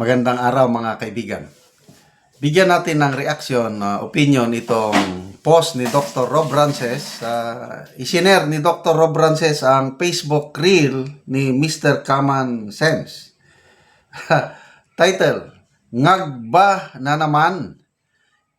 Magandang araw mga kaibigan. Bigyan natin ng reaksyon, uh, opinion itong post ni Dr. Rob Rances. Uh, isinare ni Dr. Rob Rances ang Facebook reel ni Mr. Kaman Sense. Title, Ngagba na naman.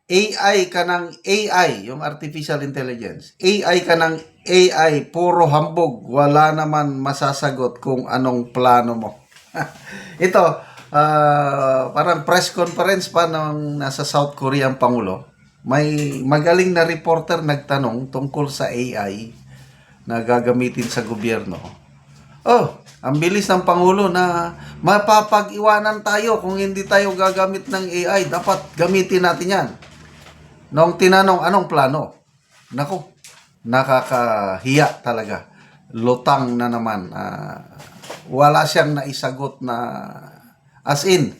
AI ka ng AI, yung artificial intelligence. AI ka ng AI, puro hambog. Wala naman masasagot kung anong plano mo. Ito, ah, parang press conference pa nung nasa South Korea ang Pangulo. May magaling na reporter nagtanong tungkol sa AI na gagamitin sa gobyerno. Oh, ang bilis ng Pangulo na mapapag-iwanan tayo kung hindi tayo gagamit ng AI. Dapat gamitin natin yan. Nung tinanong anong plano, nako, nakakahiya talaga. Lutang na naman. Ah, wala siyang naisagot na as in.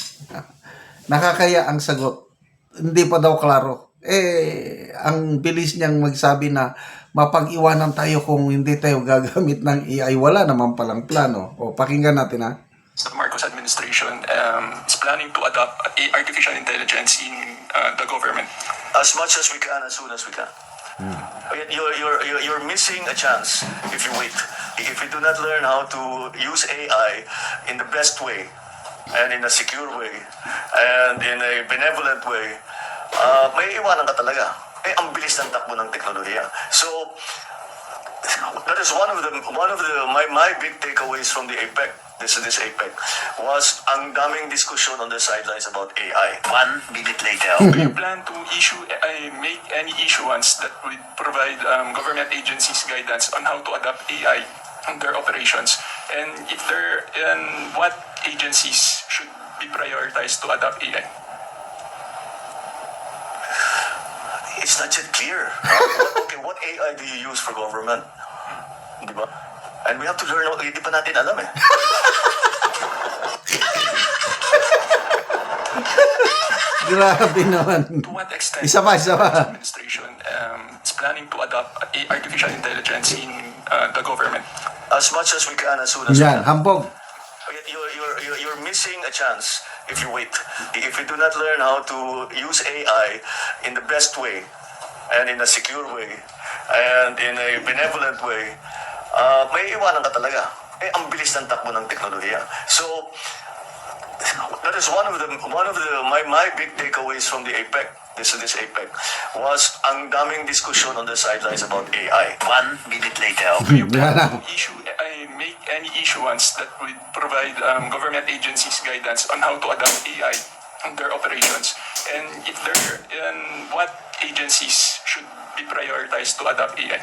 Nakakaya ang sagot. Hindi pa daw klaro. Eh, ang bilis niyang magsabi na mapag-iwanan tayo kung hindi tayo gagamit ng AI. Wala naman palang plano. O, pakinggan natin ha. the Marcos administration um, is planning to adopt artificial intelligence in uh, the government. as much as we can as soon as we can. You're, you're, you're, you're missing a chance if you wait. If you do not learn how to use AI in the best way and in a secure way and in a benevolent way, uh, may iwanan ka talaga. Eh, ang bilis ng takbo ng teknolohiya. So, that is one of the one of the my, my big takeaways from the APEC this this APEC was ang daming discussion on the sidelines about AI. One minute later, Do you plan to issue, uh, make any issuance that would provide um, government agencies guidance on how to adopt AI in their operations? And if there, and what agencies should be prioritized to adopt AI? it's not yet clear. okay, what AI do you use for government? Di ba? And we have to learn, hindi pa natin alam eh. Grabe naman. To what extent Isa pa, isa pa. the administration um, is planning to adopt artificial intelligence in uh, the government? As much as we can, as soon as we Yan, can. hambog. Missing a chance if you wait. If you do not learn how to use AI in the best way and in a secure way and in a benevolent way, uh, may iwanan ka talaga. Eh, ang bilis ng takbo ng teknolohiya. So, that is one of the one of the my, my big takeaways from the APEC this this APEC was ang daming discussion on the sidelines about AI. One minute later, Do you plan issue, make any issuance that would provide um, government agencies guidance on how to adopt AI in their operations? And if there, and what agencies should be prioritized to adopt AI?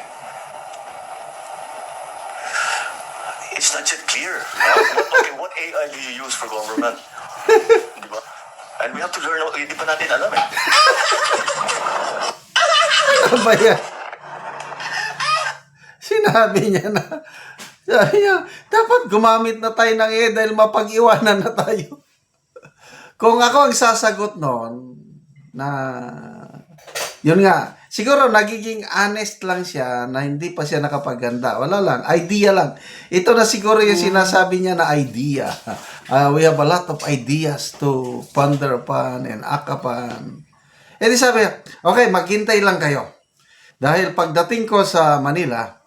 it's not yet clear. okay, what AI do you use for government? Di? And we have to learn, hindi pa natin alam eh. Ano ba yan? Sinabi niya na, niya, dapat gumamit na tayo ng AI dahil mapag-iwanan na tayo. Kung ako ang sasagot noon, na, yun nga, siguro nagiging honest lang siya na hindi pa siya nakapaganda. Wala lang, idea lang. Ito na siguro yung sinasabi niya na idea. Uh, we have a lot of ideas to ponder upon and act upon. Eh di sabi, okay, maghintay lang kayo. Dahil pagdating ko sa Manila,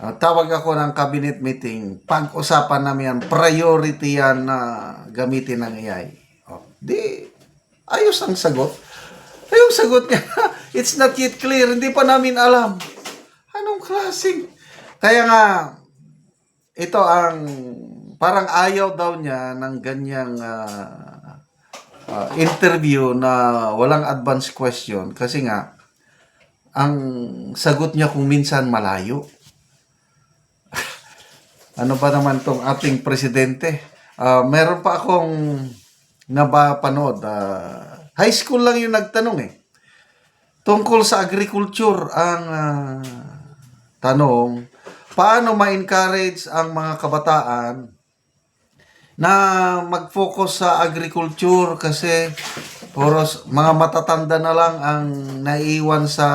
ah, tawag ako ng cabinet meeting, pag-usapan namin yan, priority yan na gamitin ng AI. Oh, di, ayos ang sagot. Ayos sagot niya, it's not yet clear, hindi pa namin alam. Anong klaseng? Kaya nga, ito ang, parang ayaw daw niya ng ganyang ah, ah, interview na walang advance question kasi nga, ang sagot niya kung minsan malayo. Ano ba naman tong ating presidente? Ah, meron pa akong napapanood. ah, high school lang yung nagtanong eh. Tungkol sa agriculture ang ah, tanong, paano ma-encourage ang mga kabataan na mag-focus sa agriculture kasi puro s- mga matatanda na lang ang naiwan sa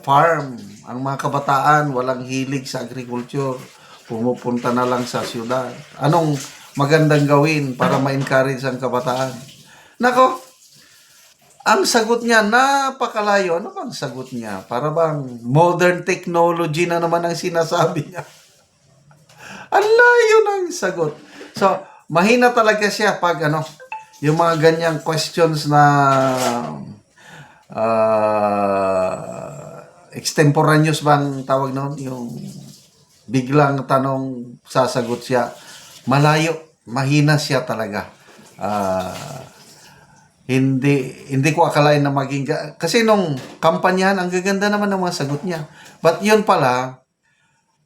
farm. Ang mga kabataan walang hilig sa agriculture. Pumupunta na lang sa syudad. Anong magandang gawin para ma-encourage ang kabataan. Nako, ang sagot niya, napakalayo. Ano bang sagot niya? Para bang modern technology na naman ang sinasabi niya. Ang layo ng sagot. So, mahina talaga siya pag ano, yung mga ganyang questions na ah, extemporaneous bang tawag noon? Yung biglang tanong, sasagot siya. Malayo, mahina siya talaga. Ah, hindi hindi ko akalain na maging kasi nung kampanyahan ang gaganda naman ng mga sagot niya. But yun pala,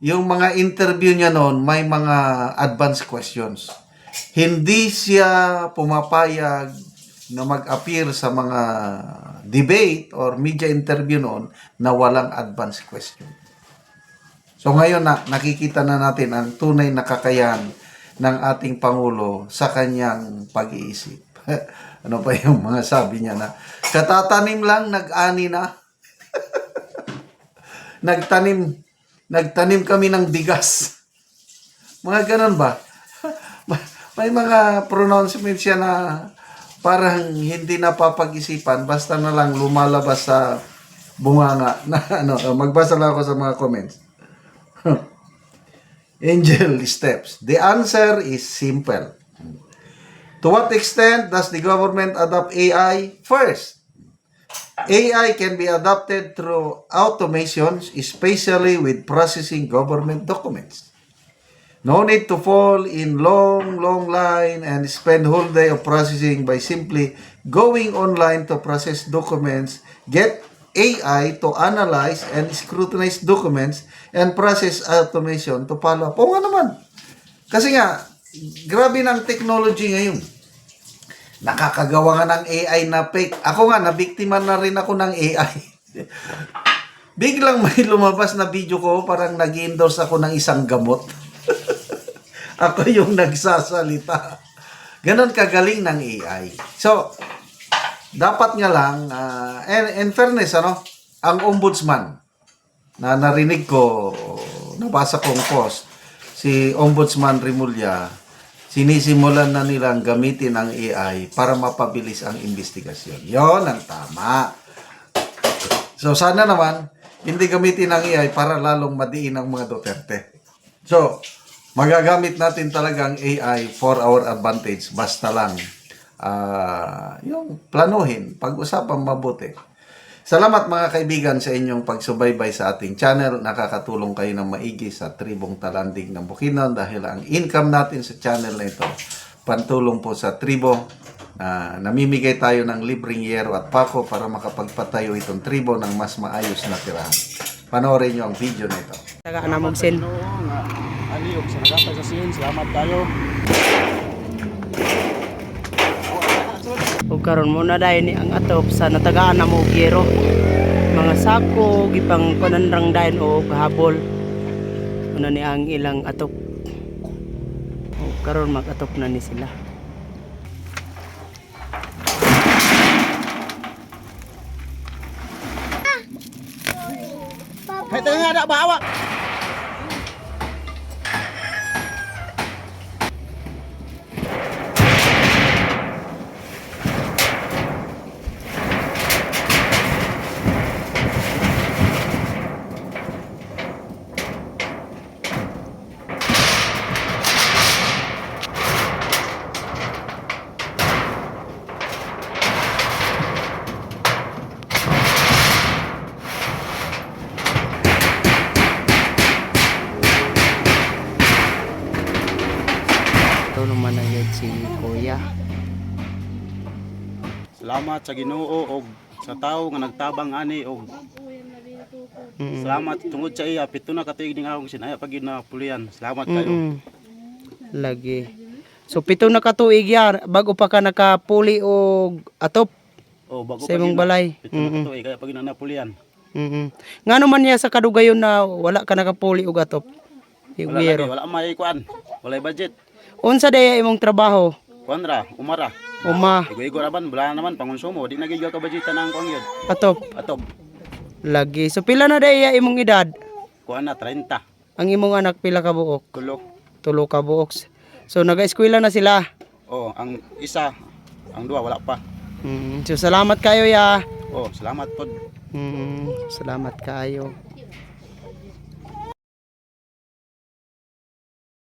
yung mga interview niya noon may mga advanced questions. Hindi siya pumapayag na mag-appear sa mga debate or media interview noon na walang advanced question. So ngayon na nakikita na natin ang tunay na kakayahan ng ating Pangulo sa kanyang pag-iisip. ano pa yung mga sabi niya na katatanim lang nag-ani na. nagtanim nagtanim kami ng bigas. Mga ganun ba? May mga pronouncements siya na parang hindi napapag-isipan basta na lang lumalabas sa bunganga na ano magbasa lang ako sa mga comments. Angel steps. The answer is simple. To what extent does the government adopt AI? First, AI can be adopted through automations, especially with processing government documents. No need to fall in long, long line and spend whole day of processing by simply going online to process documents, get AI to analyze and scrutinize documents, and process automation to follow up. Oo nga naman. Kasi nga, grabe ng technology ngayon. Nakakagawa nga ng AI na fake. Ako nga, nabiktima na rin ako ng AI. Biglang may lumabas na video ko, parang nag-endorse ako ng isang gamot. ako yung nagsasalita. Ganon kagaling ng AI. So, dapat nga lang, ah, and, in fairness, ano, ang ombudsman, na narinig ko, nabasa kong post, si Ombudsman Rimulya, sinisimulan na nilang gamitin ang AI para mapabilis ang investigasyon. Yon ang tama. So sana naman, hindi gamitin ang AI para lalong madiin ang mga Duterte. So, magagamit natin talagang AI for our advantage. Basta lang, ah, yung planuhin, pag-usapan mabuti. Salamat mga kaibigan sa inyong pagsubaybay sa ating channel. Nakakatulong kayo ng maigi sa tribong talandig ng Bukidnon dahil ang income natin sa channel na ito, pantulong po sa tribo na namimigay tayo ng libreng yero at pako para makapagpatayo itong tribo ng mas maayos na tirahan. Panoorin nyo ang video na ito. Taga. Ano nga aliog sa nagapay sa sin. Salamat tayo. Ug karon mo na dai ni ang atop sa natagaan na mo giro. Mga sako gipang pananrang dayon o habol. Una ni ang ilang atop. O karon mag-atop na ni sila. Nga na bawa. Ito naman na yun si Kuya. Salamat sa Ginoo og sa tawo nga nagtabang ani og Mm-mm. salamat tungod sa iya pito na katuig ning akong sinaya pag na pulian. Salamat kayo. Mm-mm. Lagi. So pito na katuig ya bago pa ka nakapuli og atop. Oh, bago Sa imong balay. Pito na katuig kaya pag na pulian. Mm-mm. Ngano man niya sa kadugayon na wala ka nakapuli og atop. Wala lagi, wala may kuan. Wala budget. Unsa daya imong trabaho? Kuanra, umara. Uma, Igo-igo raban, wala naman pangonsumo. Di nagigaw ka budgetan ang kuan yun. atop, Atop, lagi. So pila na daya imong edad? kuan na 30. Ang imong anak pila ka buok? Kulo. Tulo ka buok. So naga-eskwela na sila. Oh, ang isa, ang duwa wala pa. Mm, so salamat kayo ya. Oh, salamat pod. Mm, salamat kayo.